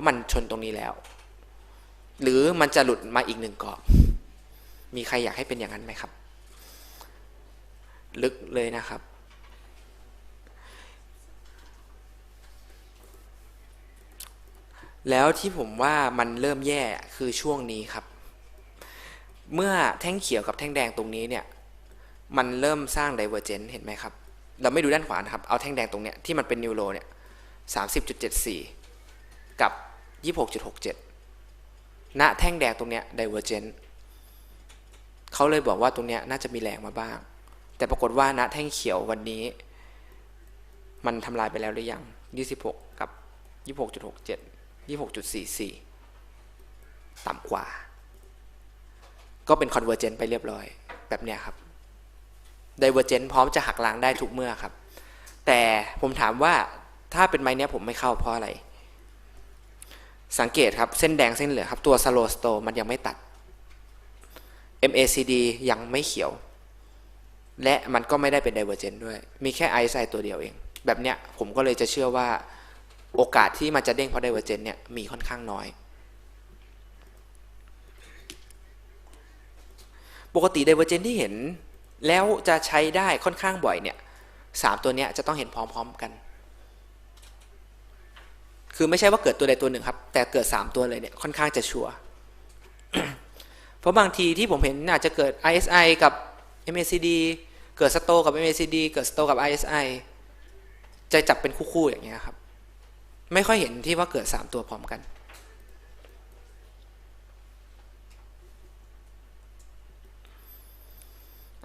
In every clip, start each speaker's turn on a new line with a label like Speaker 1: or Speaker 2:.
Speaker 1: ราะมันชนตรงนี้แล้ว หรือมันจะหลุดมาอีกหนึ่งกรอบ มีใครอยากให้เป็นอย่างนั้นไหมครับ ลึกเลยนะครับ แล้วที่ผมว่ามันเริ่มแย่คือช่วงนี้ครับ เมื่อแท่งเขียวกับแท่งแดงตรงนี้เนี่ย มันเริ่มสร้างไดเวอร์เจนเห็นไหมครับ เราไม่ดูด้านขวานะครับ เอาแท่งแดงตรงเนี้ยที่มันเป็นนิวโรเนี่ยสามสิบจุดเจ็ดสี่กับ ยี่หกจุดหกเจ็ดณแท่งแดงตรงเนี้ยไดเวอร์เจนเขาเลยบอกว่าตรงเนี้ยน่าจะมีแรงมาบ้าง แต่ปรากฏว่าณแท่งเขียววันนี้ มันทำลายไปแล้วหรือยังยี่สิบหกกับยี่หกจุดหกเจ็ดยี่หกจุดสี่สี่ต่ำกว่า ก็เป็นคอนเวอร์เจนไปเรียบร้อย แบบเนี้ยครับไดเวอร์เจนพร้อมจะหักล้างได้ทุกเมื่อครับ แต่ผมถามว่าถ้าเป็นไม้เนี้ยผมไม่เข้าเพราะอะไร สังเกตครับเส้นแดงเส้นเหลืองครับตัว slow slow มันยังไม่ตัด MACD ยังไม่เขียว และมันก็ไม่ได้เป็นไดเวอร์เจนด้วย มีแค่ไอซ์ไซตัวเดียวเอง แบบเนี้ยผมก็เลยจะเชื่อว่าโอกาสที่มันจะเด้งเพราะไดเวอร์เจนเนี่ยมีค่อนข้างน้อย ปกติไดเวอร์เจนที่เห็นแล้วจะใช้ได้ค่อนข้างบ่อยเนี่ยสามตัวเนี้ยจะต้องเห็นพร้อมๆกัน คือไม่ใช่ว่าเกิดตัวใดตัวหนึ่งครับ แต่เกิด 3 ตัวเลยเนี่ยค่อนข้างจะชัวร์เพราะบางทีที่ผมเห็นอาจจะเกิด ISI กับ MACD เกิดสโตกับ MACD เกิดสโตกับ ISI จะจับเป็นคู่ๆอย่างเงี้ยครับ ไม่ค่อยเห็นที่ว่าเกิด 3 ตัวพร้อมกัน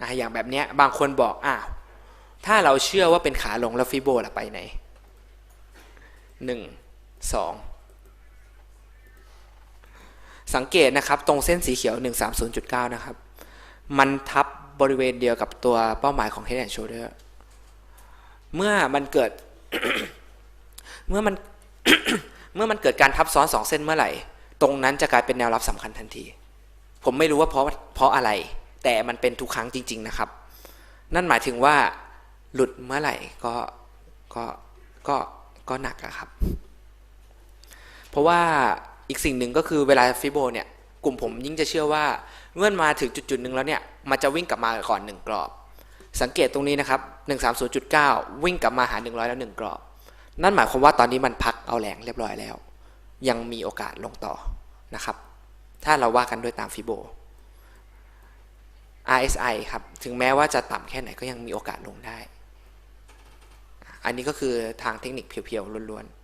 Speaker 1: อะอย่างแบบเนี้ยบางคนบอกอ้าวถ้าเราเชื่อว่าเป็นขาลงแล้วฟิโบล่ะไปไหนหนึ่ง สังเกตนะครับตรงเส้นสีเขียว 130.9 นะครับ มันทับบริเวณเดียวกับตัวเป้าหมายของ Head and Shoulder เมื่อมันเกิด เมื่อมันเมื่อมันเกิดการทับซ้อนสองเส้นเมื่อไหร่ ตรงนั้นจะกลายเป็นแนวรับสำคัญทันที ผมไม่รู้ว่าเพราะเพราะอะไร แต่มันเป็นทุกครั้งจริง ๆนะครับ นั่นหมายถึงว่าหลุดเมื่อไหร่ก็ก็ก็ก็หนักอะครับ ราะว่าอีกสิ่งหนึ่งก็คือเวลาฟิโบเนี่ยกลุ่มผมยิ่งจะเชื่อว่าเมื่อมาถึงจุดๆหนึ่งแล้วเนี่ยมันจะวิ่งกลับมาก่อนหนึ่งกรอบ สังเกตตรงนี้นะครับ 130.9 วิ่งกลับมาหา 100 แล้วหนึ่งกรอบ นั่นหมายความว่าตอนนี้มันพักเอาแรงเรียบร้อยแล้ว ยังมีโอกาสลงต่อนะครับ ถ้าเราว่ากันด้วยตามฟิโบ RSI ครับ ถึงแม้ว่าจะต่ำแค่ไหนก็ยังมีโอกาสลงได้ อันนี้ก็คือทางเทคนิคเพียวๆล้วนๆ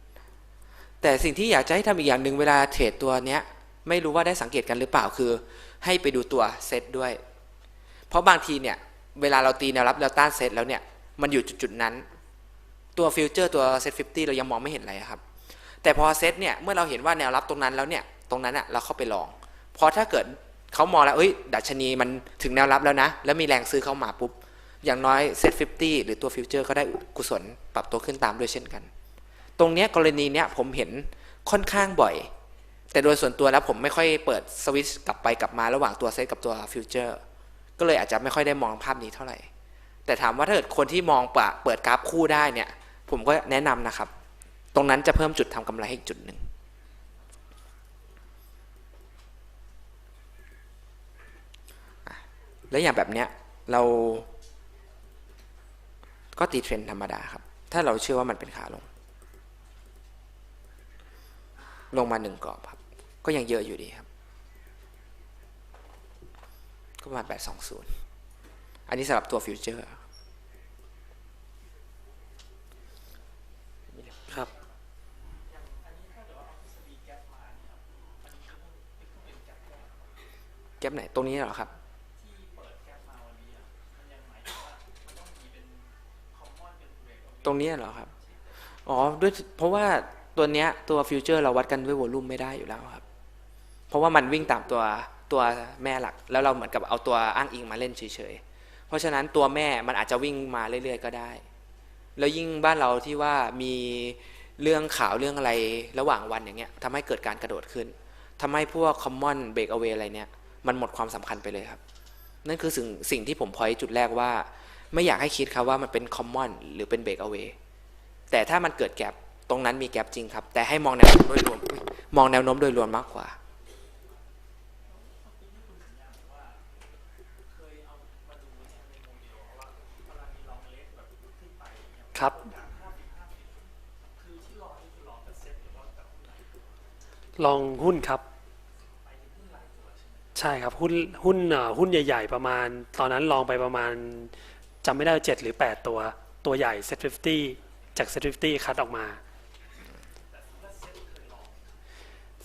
Speaker 1: แต่สิ่งที่อยากจะให้ทำอีกอย่างหนึ่งเวลาเทรดตัวเนี้ยไม่รู้ว่าได้สังเกตกันหรือเปล่าคือ ให้ไปดูตัวเซตด้วย เพราะบางทีเนี่ยเวลาเราตีแนวรับแนวต้านเซตแล้วเนี่ยมันอยู่จุดๆนั้น ตัวฟิวเจอร์ตัวเซต50เรายังมองไม่เห็นอะไรครับ แต่พอเซตเนี่ยเมื่อเราเห็นว่าแนวรับตรงนั้นแล้วเนี่ยตรงนั้นอะเราเข้าไปลองเพราะถ้าเกิดเขามองแล้วเอ้ย ดัชนีมันถึงแนวรับแล้วนะ แล้วมีแรงซื้อเข้ามาปุ๊บ อย่างน้อยเซ็ต50หรือตัวฟิวเจอร์ก็ได้กุศลปรับตัวขึ้นตามด้วยเช่นกัน ตรงเนี้ยกรณีเนี้ยผมเห็นค่อนข้างบ่อย แต่โดยส่วนตัวแล้วผมไม่ค่อยเปิดสวิตช์กลับไปกลับมาระหว่างตัวเซตกับตัวฟิวเจอร์ก็เลยอาจจะไม่ค่อยได้มองภาพนี้เท่าไหร่ แต่ถามว่าถ้าเกิดคนที่มองปะเปิดกราฟคู่ได้เนี่ย ผมก็แนะนำนะครับ ตรงนั้นจะเพิ่มจุดทำกำไรให้อีกจุดหนึ่งแล้วอย่างแบบเนี้ยเรา ก็ตีเทรนธรรมดาครับ ถ้าเราเชื่อว่ามันเป็นขาลง ลงมาหนึ่งกรอบครับ ก็ยังเยอะอยู่ดีครับ ก็ประมาณแปดสองศูนย์อันนี้สำหรับตัวฟิวเจอร์
Speaker 2: ครับ
Speaker 1: แก๊ปไหนตรงนี้เหรอครับตรงนี้เหรอครับ อ๋อ ด้วย เพราะว่า ตัวเนี้ยตัวฟิวเจอร์เราวัดกันด้วยวอลุ่มไม่ได้อยู่แล้วครับ เพราะว่ามันวิ่งตามตัวตัวแม่หลัก แล้วเราเหมือนกับเอาตัวอ้างอิงมาเล่นเฉยๆ เพราะฉะนั้นตัวแม่มันอาจจะวิ่งมาเรื่อยๆ ก็ได้ แล้วยิ่งบ้านเราที่ว่ามีเรื่องข่าวเรื่องอะไรระหว่างวันอย่างเงี้ยทำให้เกิดการกระโดดขึ้นทำให้พวก common break away อะไรเนี่ยมันหมดความสำคัญไปเลยครับ นั่นคือสิ่งสิ่งที่ผมพอยจุดแรกว่า ไม่อยากให้คิดครับว่ามันเป็น common หรือเป็น break away แต่ถ้ามันเกิดแกลบ ตรงนั้นมีแกลบจริงครับ แต่ให้มองแนวโดยรวมมองแนวโน้มโดยรวมมากกว่า
Speaker 2: ครับลองหุ้นครับ ใช่ครับหุ้นหุ้นหุ้นใหญ่ ๆ ประมาณ ตอนนั้นลองไปประมาณจำไม่ได้เจ็ดหรือแปดตัว ตัวใหญ่ Set 50จาก Set 50คัดออกมา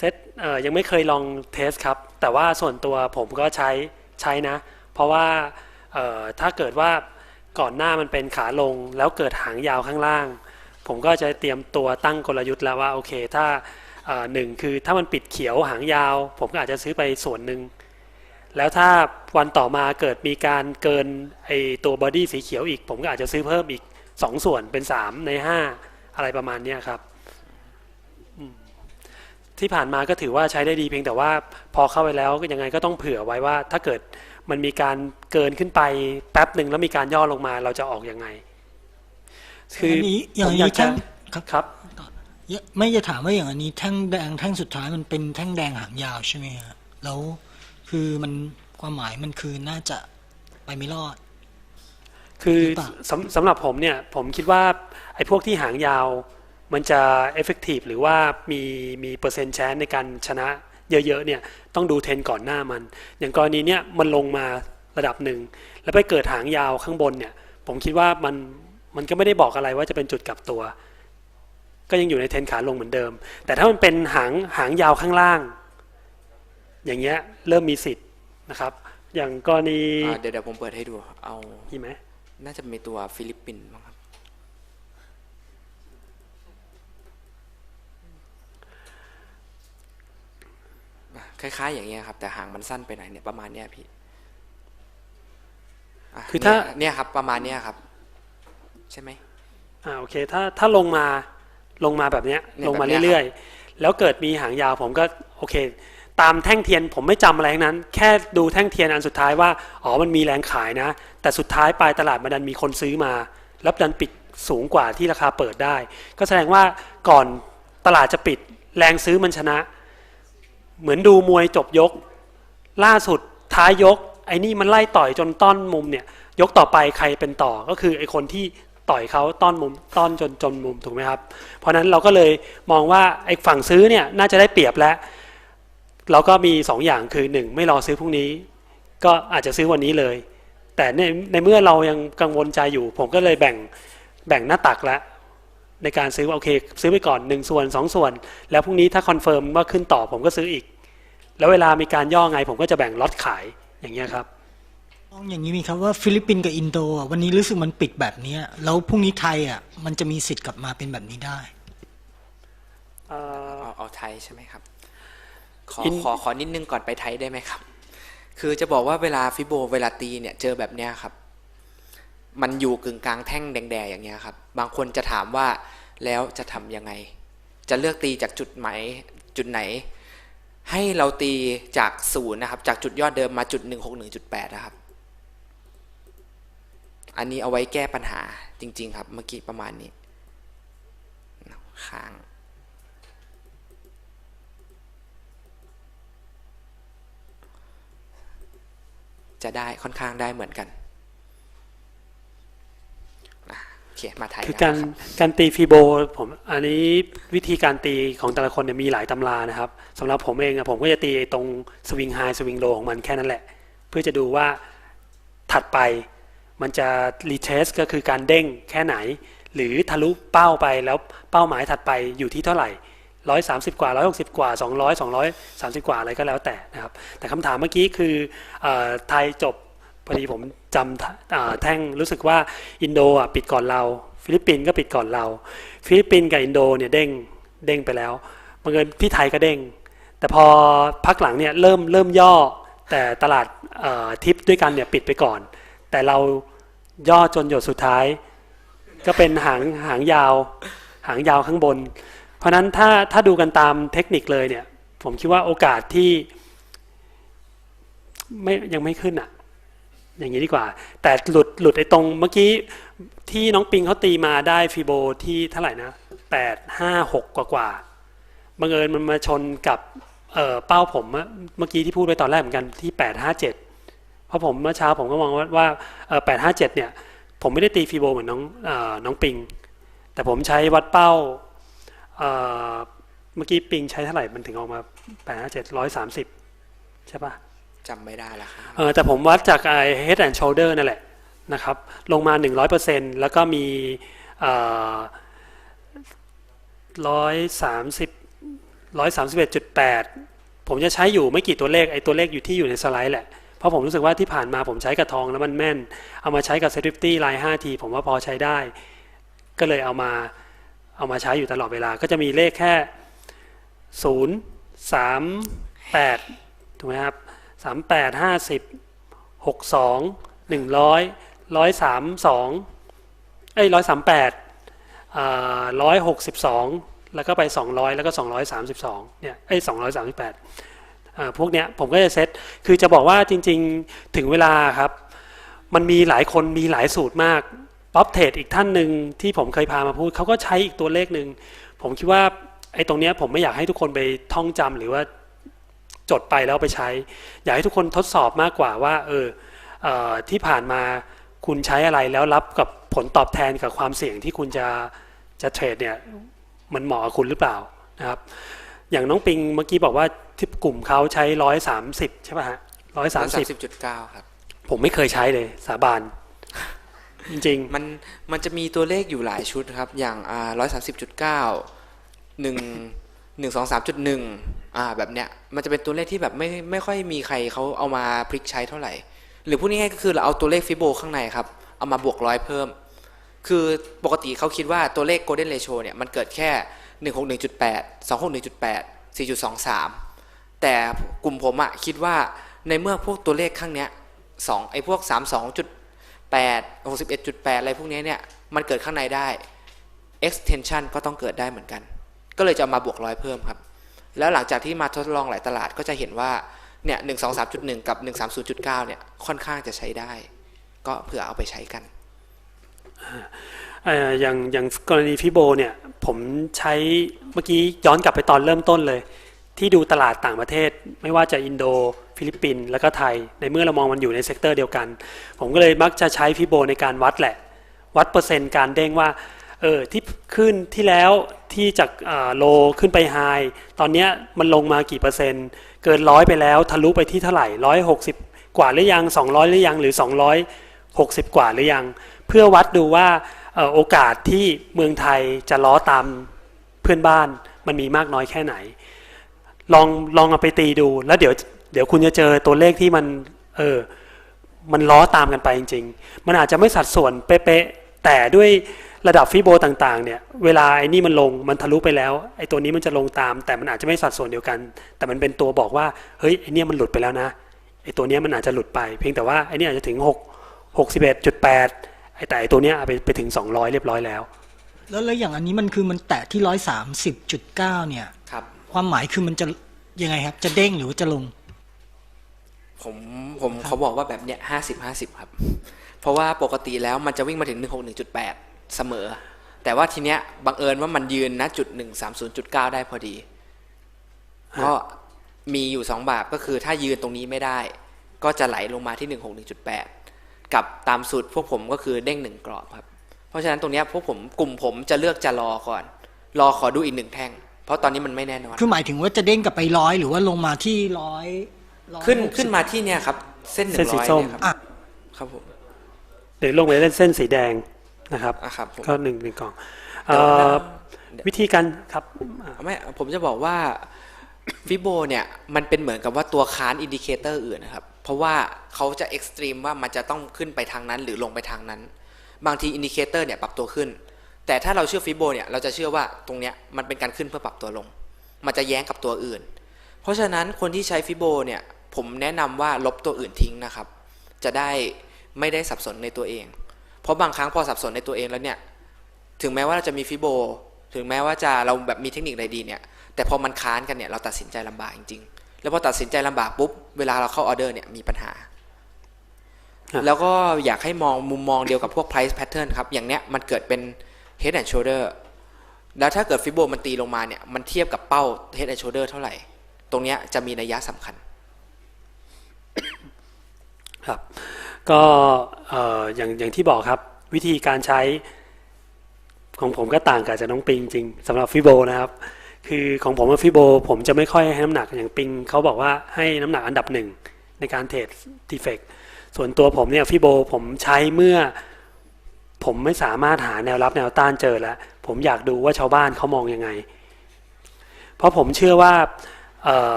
Speaker 2: เซตเอ่อยังไม่เคยลองเทสครับ แต่ว่าส่วนตัวผมก็ใช้ใช้นะ เพราะว่าเอ่อถ้าเกิดว่าก่อนหน้ามันเป็นขาลงแล้วเกิดหางยาวข้างล่าง ผมก็จะเตรียมตัวตั้งกลยุทธ์แล้วว่าโอเค ถ้าหนึ่งคือถ้ามันปิดเขียวหางยาว ผมก็อาจจะซื้อไปส่วนหนึ่งแล้วถ้าวันต่อมาเกิดมีการเกินไอตัวบอดี้สีเขียวอีก ผมก็อาจจะซื้อเพิ่มอีก 2 ส่วนเป็น 3 ใน 5 อะไรประมาณนี้ครับ ที่ผ่านมาก็ถือว่าใช้ได้ดีเพียงแต่ว่าพอเข้าไปแล้วก็ยังไงก็ต้องเผื่อไว้ว่า ถ้าเกิดมันมีการเกินขึ้นไปแป๊บหนึ่งแล้วมีการย่อลงมาเราจะออกยังไง คือ
Speaker 3: อันนี้อย่า
Speaker 2: ผ
Speaker 3: ง
Speaker 2: มอยา
Speaker 3: นี้
Speaker 2: กจะ
Speaker 3: แท่งครับ
Speaker 2: ครับ
Speaker 3: ไม่จะถามว่าอย่างอันนี้แท่งแดงแท่งสุดท้ายมันเป็นแท่งแดงหางยาวใช่ไหมฮะแล้วคือมันความหมายมันคือน่าจะไปไม่รอด
Speaker 2: คือ
Speaker 3: หรือเปล่า
Speaker 2: สำสำหรับผมเนี่ยผมคิดว่าไอ้พวกที่หางยาว มันจะเอฟเฟกตีฟหรือว่ามีมีเปอร์เซ็นต์แชนในการชนะเยอะๆเนี่ยต้องดูเทรนด์ก่อนหน้ามัน อย่างกรณีเนี่ยมันลงมาระดับหนึ่ง แล้วไปเกิดหางยาวข้างบนเนี่ยผมคิดว่ามันมันก็ไม่ได้บอกอะไรว่าจะเป็นจุดกลับตัว ก็ยังอยู่ในเทรนด์ขาลงเหมือนเดิม แต่ถ้ามันเป็นหางหางยาวข้างล่าง อย่างเงี้ยเริ่มมีสิทธิ์นะครับ อย่างกรณี
Speaker 1: อ่าเดี๋ยวเดี๋ยวผมเปิดให้ดูเอา
Speaker 2: มีไหม
Speaker 1: น่าจะมีตัวฟิลิปปินส์มั้งครับ คล้ายๆ อย่างเงี้ยครับ แต่หางมันสั้นไปหน่อยเนี่ยประมาณเนี้ยพี่ะ
Speaker 2: คือถ้า
Speaker 1: เนี่ยเนี่ยครับ ประมาณเนี้ยครับ ใช่ไหม
Speaker 2: อ่าโอเค ถ้าถ้าลงมาลงมาแบบเนี้ย
Speaker 1: เนี่ย
Speaker 2: ลงมา
Speaker 1: แบบเนี้ย
Speaker 2: เรื่อยๆ แล้วเกิดมีหางยาวผมก็โอเค ตามแท่งเทียนผมไม่จำอะไรทั้งนั้น แค่ดูแท่งเทียนอันสุดท้ายว่าอ๋อมันมีแรงขายนะ แต่สุดท้ายปลายตลาดมันดันมีคนซื้อมา แล้วดันปิดสูงกว่าที่ราคาเปิดได้ ก็แสดงว่าก่อนตลาดจะปิดแรงซื้อมันชนะ เหมือนดูมวยจบยก ล่าสุดท้ายยก ไอ้นี่มันไล่ต่อยจนต้อนมุมเนี่ย ยกต่อไปใครเป็นต่อก็คือไอ้คนที่ต่อยเขาต้อนมุมต้อนจนจนมุมถูกไหมครับ เพราะฉะนั้นเราก็เลยมองว่าไอ้ฝั่งซื้อเนี่ยน่าจะได้เปรียบแล้ว เราก็มีสองอย่างคือหนึ่งไม่รอซื้อพรุ่งนี้ ก็อาจจะซื้อวันนี้เลย แต่ในในเมื่อเรายังกังวลใจอยู่ ผมก็เลยแบ่งแบ่งหน้าตักแล้วในการซื้อว่าโอเค ซื้อไปก่อนหนึ่งส่วนสองส่วน แล้วพรุ่งนี้ถ้าคอนเฟิร์มว่าขึ้นต่อผมก็ซื้ออีก แล้วเวลามีการย่อไง ผมก็จะแบ่งล็อตขายอย่างเงี้ยครับ
Speaker 3: มองอย่างนี้มีครับว่าฟิลิปปินส์กับอินโดอะวันนี้รู้สึกมันปิดแบบเนี้ยแล้วพรุ่งนี้ไทยอะมันจะมีสิทธิ์กลับมาเป็นแบบนี้ได้
Speaker 2: เอ่อ
Speaker 1: เอาเอาไทยใช่ไหมครับขอ
Speaker 2: อิน
Speaker 1: ขอขอนิดนึงก่อนไปไทยได้ไหมครับ คือจะบอกว่าเวลาฟิโบเวลาตีเนี่ยเจอแบบเนี้ยครับ มันอยู่กึ่งกลางแท่งแดงๆอย่างเงี้ยครับ บางคนจะถามว่าแล้วจะทำยังไง จะเลือกตีจากจุดไหนจุดไหน ให้เราตีจากศูนย์นะครับ จากจุดยอดเดิมมาจุดหนึ่งหกหนึ่งจุดแปดนะครับ อันนี้เอาไว้แก้ปัญหาจริง ๆ ครับ เมื่อกี้ประมาณนี้ค้างจะได้ค่อนข้างได้เหมือนกันอะโอ เคมาไทย
Speaker 2: คือ
Speaker 1: แล้ว
Speaker 2: การ
Speaker 1: ครับ
Speaker 2: การตีฟีโบผมอันนี้วิธีการตีของแต่ละคนเนี่ยมีหลายตำรานะครับสำหรับผมเองอะผมก็จะตีตรงสวิงไฮสวิงโลของมันแค่นั้นแหละ เพื่อจะดูว่าถัดไปมันจะรีเทสก็คือการเด้งแค่ไหน หรือทะลุเป้าไปแล้วเป้าหมายถัดไปอยู่ที่เท่าไหร่ร้อยสามสิบกว่าร้อยหกสิบกว่าสองร้อยสองร้อยสามสิบกว่าอะไรก็แล้วแต่นะครับ แต่คำถามเมื่อกี้คือเออไทยจบพ อดีผมจำแท่งรู้สึกว่าอินโดอะปิดก่อนเรา ฟิลิปปินส์ก็ปิดก่อนเรา ฟิลิปปินส์กับอินโดเนี่ยเด้งเด้งไปแล้วบังเอิญที่ไทยก็เด้ง แต่พอพักหลังเนี่ยเริ่มเริ่มย่อ แต่ตลาดทิปด้วยกันเนี่ยปิดไปก่อน แต่เราย่อจนหยดสุดท้าย ก็เป็นหางหางยาว หางยาวข้างบน เพราะฉะนั้นถ้าถ้าดูกันตามเทคนิคเลยเนี่ย ผมคิดว่าโอกาสที่ไม่ยังไม่ขึ้นอะ อย่างนี้ดีกว่า แต่หลุดหลุดไอ้ตรงเมื่อกี้ที่น้องปิงเขาตีมาได้ฟีโบที่เท่าไหร่นะแปดห้าหกกว่ากว่าบังเอิญมันมาชนกับเเป้าผมเมื่อกี้ที่พูดไปตอนแรกเหมือนกันที่แปดห้าเจ็ดเพราะผมเมื่อเช้าผมก็มองว่าแปดห้าเจ็ดเนี่ยผมไม่ได้ตีฟีโบเหมือนน้องอน้องปิง แต่ผมใช้วัดเป้าเเมื่อกี้ปิงใช้เท่าไหร่มันถึงออกมาแปดห้าเจ็ดร้อยสามสิบใช่ปะ
Speaker 1: จำไม่ได้ละครับ
Speaker 2: เออแต่ผมวัดจากไอ้ head and shoulder นั่นแหละนะครับ ลงมา 100%แล้วก็มีร้อยสามสิบร้อยสามสิบเอ็ดจุดแปดผมจะใช้อยู่ไม่กี่ตัวเลขไอ้ตัวเลขอยู่ที่อยู่ในสไลด์แหละ เพราะผมรู้สึกว่าที่ผ่านมาผมใช้กระทองแล้วมันแม่น เอามาใช้กับ safety line 5ทีผมว่าพอใช้ได้ ก็เลยเอามาเอามาใช้อยู่ตลอดเวลา ก็จะมีเลขแค่0 3 8ถูกไหมครับ สามแปดห้าสิบหกสองหนึ่งร้อยร้อยสามสองเอ้ยร้อยสามแปดร้อยหกสิบสองแล้วก็ไปสองร้อยแล้วก็สองร้อยสามสิบสองเนี่ยเอ้ยสองร้อยสามสิบแปดพวกเนี้ยผมก็จะเซตคือจะบอกว่าจริงๆถึงเวลาครับ มันมีหลายคนมีหลายสูตรมากป๊อปเทรดอีกท่านหนึ่งที่ผมเคยพามาพูดเขาก็ใช้อีกตัวเลขหนึ่งผมคิดว่าไอ้ตรงเนี้ยผมไม่อยากให้ทุกคนไปท่องจำหรือว่า จดไปแล้วเอาไปใช้ อยากให้ทุกคนทดสอบมากกว่าว่าเออเออที่ผ่านมาคุณใช้อะไรแล้วรับกับผลตอบแทนกับความเสี่ยงที่คุณจะจะเทรดเนี่ยมันเหมาะกับคุณหรือเปล่านะครับอย่างน้องปิงเมื่อกี้บอกว่าที่กลุ่มเขาใช้ร้อยสามสิบใช่ป่ะฮะร้อยสามสิบ
Speaker 1: สิบจุดเก้าครับ
Speaker 2: ผมไม่เคยใช้เลยสาบานจริง
Speaker 1: มันมันจะมีตัวเลขอยู่หลายชุดครับ อย่างอ่าร้อยสามสิบจุดเก้าหนึ่ง หนึ่งสองสามจุดหนึ่งอ่าแบบเนี้ยมันจะเป็นตัวเลขที่แบบไม่ไม่ค่อยมีใครเขาเอามาพลิกใช้เท่าไหร่ หรือพูดง่ายๆก็คือเราเอาตัวเลขฟิโบข้างในครับ เอามาบวกร้อยเพิ่ม คือปกติเขาคิดว่าตัวเลข golden ratio เนี่ยมันเกิดแค่161.8 261.8 4.23แปดสองหกหนึ่งจุดแปดสี่จุดสองสามแต่กลุ่มผมอะคิดว่าในเมื่อพวกตัวเลขข้างเนี้ยสองไอ้พวก32.8 61.8อะไรพวกเนี้ยเนี่ยมันเกิดข้างในได้ extension ก็ต้องเกิดได้เหมือนกัน ก็เลยจะามาบวกร้อยเพิ่มครับ แล้วหลังจากที่มาทดลองหลายตลาดก็จะเห็นว่าเนี่ย123.1กับ130.9เนี่ยค่อนข้างจะใช้ได้ ก็เผื่อเอาไปใช้กัน
Speaker 2: ๆเอ่ออย่างอย่างกรณีฟิโบเนี่ยผมใช้เมื่อกี้ย้อนกลับไปตอนเริ่มต้นเลย ที่ดูตลาดต่างประเทศ ไม่ว่าจะอินโด ฟิลิปปินส์แล้วก็ไทย ในเมื่อเรามองมันอยู่ในเซกเตอร์เดียวกัน ผมก็เลยมักจะใช้ฟิโบในการวัดแหละ วัดเปอร์เซ็นต์การเด้งว่า เออที่ขึ้นที่แล้วที่จากโลขึ้นไปไฮตอนนี้มันลงมากี่เปอร์เซ็นต์ เกินร้อยไปแล้วทะลุไปที่เท่าไหร่ร้อยหกสิบกว่าหรือยังสองร้อยหรือยังหรือสองร้อยหกสิบกว่าหรือยัง เพื่อวัดดูว่าโอกาสที่เมืองไทยจะล้อตามเพื่อนบ้านมันมีมากน้อยแค่ไหน ลองลองเอาไปตีดูแล้วเดี๋ยวเดี๋ยวคุณจะเจอตัวเลขที่มันเออมันล้อตามกันไปจริง ๆ มันอาจจะไม่สัดส่วนเป๊ะๆแต่ด้วย ระดับฟิโบต่างๆเนี่ยเวลาไอ้นี่มันลงมันทะลุไปแล้วไอ้ตัวนี้มันจะลงตาม แต่มันอาจจะไม่สัดส่วนเดียวกัน แต่มันเป็นตัวบอกว่าเฮ้ยไอ้เนี่ยมันหลุดไปแล้วนะไอ้ตัวเนี้ยมันอาจจะหลุดไป เพียงแต่ว่าไอ้นี่อาจจะถึง 6 61.8ไอ้แต่ไอ้ตัวเนี้ยไปไปถึง 200 เรียบร้อยแล้ว
Speaker 3: แล้วแล้วอย่างอันนี้มันคือมันแตะที่ร้อยสามสิบจุดเก้าเนี่ย
Speaker 1: ครับ
Speaker 3: ความหมายคือมันจะยังไงครับ จะเด้งหรือว่าจะลง
Speaker 1: ผมผมเขาบอกว่าแบบเนี้ยห้าสิบห้าสิบครับ เพราะว่าปกติแล้วมันจะวิ่งมาถึงหนึ่งหกหนึ่งจุดแปด เสมอ แต่ว่าทีเนี้ยบังเอิญว่ามันยืนณจุดหนึ่งสามศูนย์จุดเก้าได้พอดี ก็มีอยู่สองแบบก็คือถ้ายืนตรงนี้ไม่ได้ ก็จะไหลลงมาที่หนึ่งหกหนึ่งจุดแปดกับตามสูตรพวกผมก็คือเด้งหนึ่งกรอบครับ เพราะฉะนั้นตรงเนี้ยพวกผมกลุ่มผมจะเลือกจะรอก่อน รอขอดูอีกหนึ่งแท่ง เพราะตอนนี้มันไม่แน่นอน
Speaker 3: คือหมายถึงว่าจะเด้งกลับไปร้อยหรือว่าลงมาที่ร้อย160
Speaker 1: ขึ้นขึ้นมาที่เนี่ยครับ เส้นหนึ่
Speaker 2: เส้น
Speaker 1: ง
Speaker 2: สี
Speaker 1: ร้อย
Speaker 2: ส้ม
Speaker 1: เนี่ยครับ
Speaker 3: อะ
Speaker 1: ครับผม
Speaker 2: เดี๋ยวลงไปเล่นเส้นสีแดง นะครับ
Speaker 1: อะครับผม
Speaker 2: ก็หนึ่งหนึ่งกล่อง
Speaker 1: เดี๋ยว
Speaker 2: เอ่อ
Speaker 1: เดี๋ยว
Speaker 2: วิธีการครับอะ
Speaker 1: ไม่ผมจะบอกว่าฟิโบเนี่ยมันเป็นเหมือนกับว่าตัวค้านอินดิเคเตอร์อื่นนะครับ เพราะว่าเขาจะเอ็กซ์ตรีมว่ามันจะต้องขึ้นไปทางนั้นหรือลงไปทางนั้น บางทีอินดิเคเตอร์เนี่ยปรับตัวขึ้น แต่ถ้าเราเชื่อฟิโบเนี่ยเราจะเชื่อว่าตรงเนี้ยมันเป็นการขึ้นเพื่อปรับตัวลง มันจะแย้งกับตัวอื่น เพราะฉะนั้นคนที่ใช้ฟิโบเนี่ยผมแนะนำว่าลบตัวอื่นทิ้งนะครับ จะได้ไม่ได้สับสนในตัวเอง เพราะบางครั้งพอสับสนในตัวเองแล้วเนี่ย ถึงแม้ว่าเราจะมีฟิโบ ถึงแม้ว่าจะเราแบบมีเทคนิคอะไรดีเนี่ย แต่พอมันค้านกันเนี่ยเราตัดสินใจลำบากจริงๆ แล้วพอตัดสินใจลำบากปุ๊บ เวลาเราเข้าออเดอร์เนี่ยมีปัญหา
Speaker 2: ครับ
Speaker 1: แล้วก็อยากให้มองมุมมองเดียวกับพวก price pattern ครับ อย่างเนี้ยมันเกิดเป็น head and shoulder แล้วถ้าเกิดฟิโบมันตีลงมาเนี่ยมันเทียบกับเป้า head and shoulder เท่าไหร่ ตรงเนี้ยจะมีนัยยะสำคัญ
Speaker 2: ครับ ก็อย่างอย่างที่บอกครับวิธีการใช้ของผมก็ต่างกับจากน้องปิงจริงสำหรับฟิโบนะครับคือของผมว่าฟิโบผมจะไม่ค่อยให้น้ำหนักอย่างปิงเขาบอกว่าให้น้ำหนักอันดับหนึ่งในการเทรดดีเฟกส่วนตัวผมเนี่ยฟิโบผมใช้เมื่อ ผมไม่สามารถหาแนวรับแนวต้านเจอแล้ว ผมอยากดูว่าชาวบ้านเขามองยังไง เพราะผมเชื่อว่า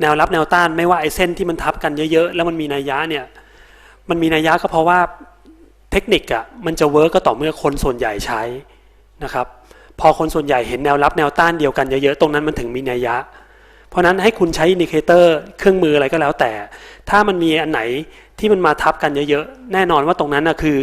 Speaker 2: แนวรับแนวต้านไม่ว่าไอ้เส้นที่มันทับกันเยอะๆ แล้วมันมีนัยยะเนี่ย มันมีนัยยะก็เพราะว่าเทคนิคอะมันจะเวิร์กก็ต่อเมื่อคนส่วนใหญ่ใช้นะครับ พอคนส่วนใหญ่เห็นแนวรับแนวต้านเดียวกันเยอะๆ ตรงนั้นมันถึงมีนัยยะ เพราะนั้นให้คุณใช้อินดิเคเตอร์เครื่องมืออะไรก็แล้วแต่ ถ้ามันมีอันไหนที่มันมาทับกันเยอะๆ แน่นอนว่าตรงนั้นนะคือ